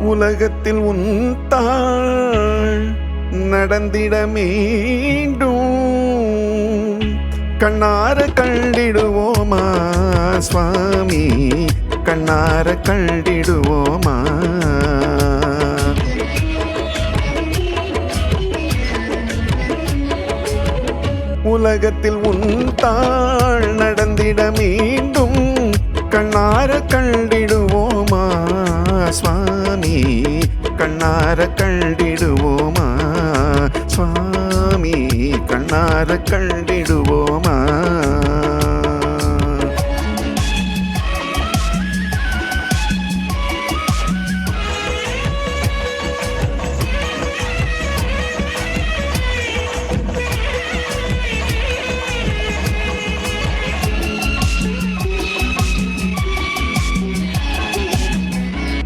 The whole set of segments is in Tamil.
உலகத்தில் உன் தாள் நடந்திட மீண்டும். கண்ணார கண்டிடுவோமா சுவாமி? கண்ணார கண்டிடுவோமா உலகத்தில் உன் தாள் நடந்திட மீண்டும். கண்ணார கண்டிடுவோமா சுவாமி? கண்ணார கண்டிடுவோமா சுவாமி? கண்ணார கண்டிடுவோமா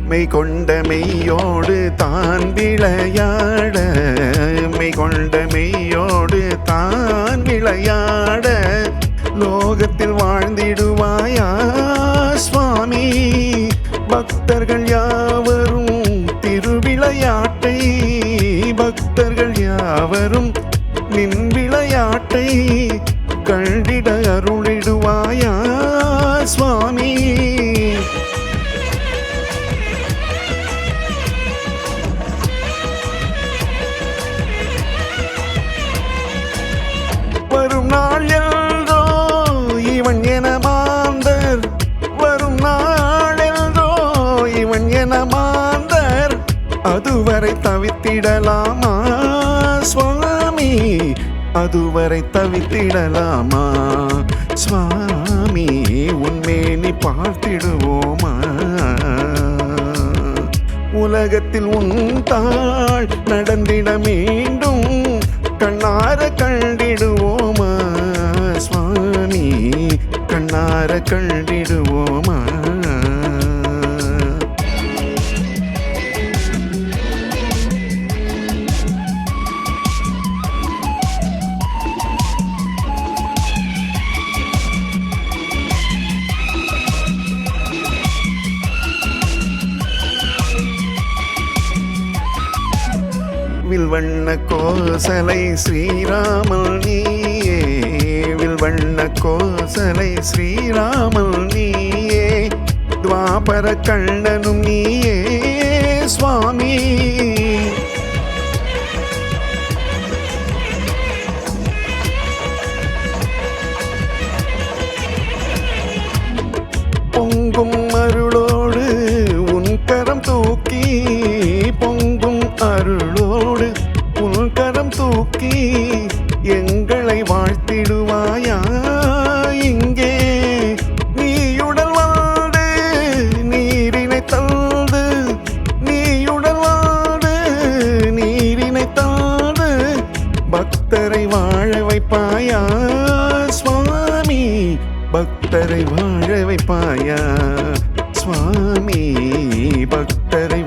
மெய் கொண்ட மெய்யோடு தான் விளையாட மெய் கொண்ட மெய்யோடு தான் விளையாட லோகத்தில் வாழ்ந்திடுவாயா சுவாமி? பக்தர்கள் யாவரும் திருவிளையாட்டை பக்தர்கள் யாவரும் நின் விளையாட்டை கண்டிட அருளிடுவாயா அதுவரை தவித்திடலாமா? சுவாமி உன்மேனி பார்த்திடுவோமா? உலகத்தில் உன் தாள் நடந்திட மீண்டும் கண்ணார கண்டிடுவோமா? சுவாமி கண்ணார கண்டிடுவோமா? வண்ண கோசலை ஸ்ரீராமல் நீயே. வில்வண்ண கோசலை ஸ்ரீராமல் நீயே. துவாபர கண்ணனும் நீயே சுவாமி. பொங்கும் தூக்கி எங்களை வாழ்த்திடுவாயா இங்கே. நீயுடன் வாடு நீரினை தந்து நீயுடன் வாடு நீரினை தாடு பக்தரை வாழ வைப்பாயா சுவாமி? பக்தரை வாழ வைப்பாயா சுவாமி? பக்தரை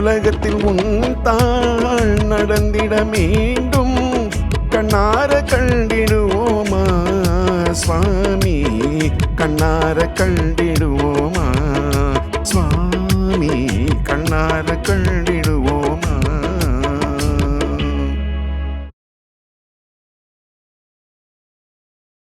உலகத்தில் உன்தான் நடந்திட மீண்டும் கண்ணார கண்டிடுவோமா சுவாமி? கண்ணார கண்டிடுவோமா சுவாமி? கண்ணார கண்டி